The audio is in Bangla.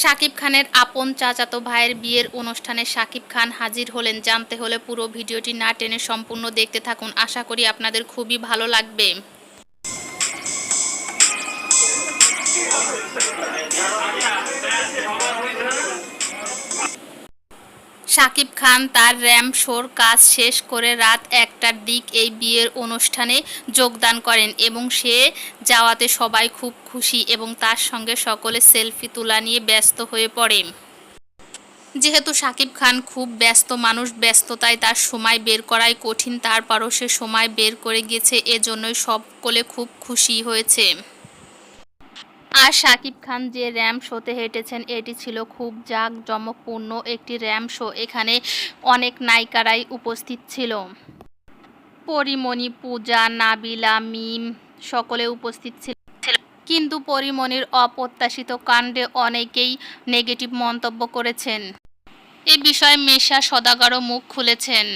শাকিব খানের আপন চাচাতো ভাইয়ের বিয়ের অনুষ্ঠানে শাকিব খান হাজির হলেন। জানতে হলে পুরো ভিডিওটি না টেনে সম্পূর্ণ দেখতে থাকুন। আশা করি আপনাদের খুবই ভালো লাগবে। শাকিব খান তার র্যাম্প শোর কাজ শেষ করে রাত একটার দিক এই বিয়ের অনুষ্ঠানে যোগদান করেন এবং সে যাওয়াতে সবাই খুব খুশি এবং তার সঙ্গে সকলে সেলফি তোলা নিয়ে ব্যস্ত হয়ে পড়ে। যেহেতু শাকিব খান খুব ব্যস্ত মানুষ, ব্যস্ততায় তার সময় বের করাই কঠিন, তারপরও সে সময় বের করে গেছে, এজন্যই সকলে খুব খুশি হয়েছে। আর শাকিব খান যে র্যাম শোতে হেঁটেছেন, এটি ছিল খুব জাঁকজমকপূর্ণ একটি র্যাম শো। এখানে অনেক নায়িকারাই উপস্থিত ছিল। পরিমণি পূজা, নাবিলা, মিম সকলে উপস্থিত ছিল। কিন্তু পরিমণির অপ্রত্যাশিত কাণ্ডে অনেকেই নেগেটিভ মন্তব্য করেছেন। এ বিষয়ে মেশা সদাগরও মুখ খুলেছেন।